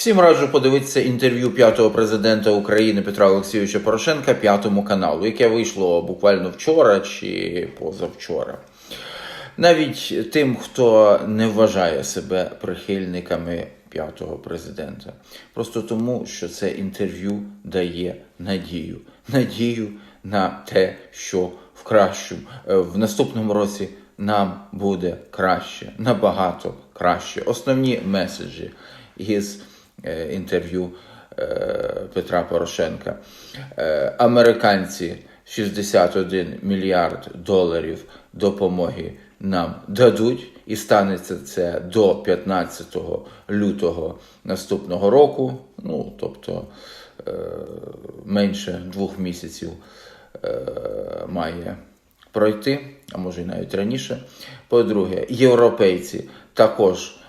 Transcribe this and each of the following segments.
Всім раджу подивитися інтерв'ю п'ятого президента України Петра Олексійовича Порошенка п'ятому каналу, яке вийшло буквально вчора чи позавчора. Навіть тим, хто не вважає себе прихильниками п'ятого президента, просто тому, що це інтерв'ю дає надію, надію на те, що в кращому е, в наступному році нам буде краще, набагато краще. Основні меседжі із інтерв'ю е, Петра Порошенка. Е, Американці 61 мільярд доларів допомоги нам дадуть, і станеться це до 15 лютого наступного року. Ну, тобто е, менше двох місяців е, має пройти, а може і навіть раніше. По-друге, європейці також е,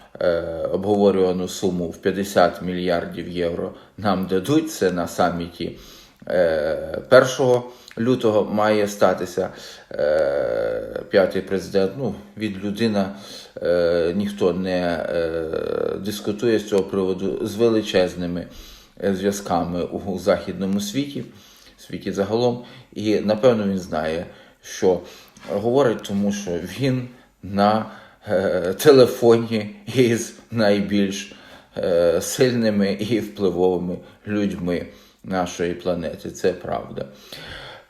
обговорювану суму в 50 мільярдів євро нам дадуть. Це на саміті е, 1 лютого має статися е, п'ятий президент. Ну, від людина е, ніхто не е, дискутує з цього приводу з величезними е, зв'язками у західному світі, світі загалом. І напевно він знає, що говорить, тому що він на е, телефоні із найбільш е, сильними і впливовими людьми нашої планети. Це правда.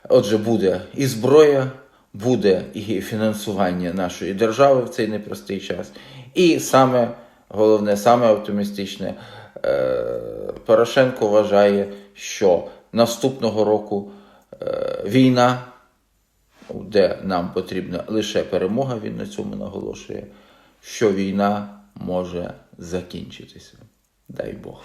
Отже, буде і зброя, буде і фінансування нашої держави в цей непростий час. І саме головне, саме оптимістичне, е, Порошенко вважає, що наступного року е, війна, де нам потрібна лише перемога, він на цьому наголошує, що війна може закінчитися. Дай Бог.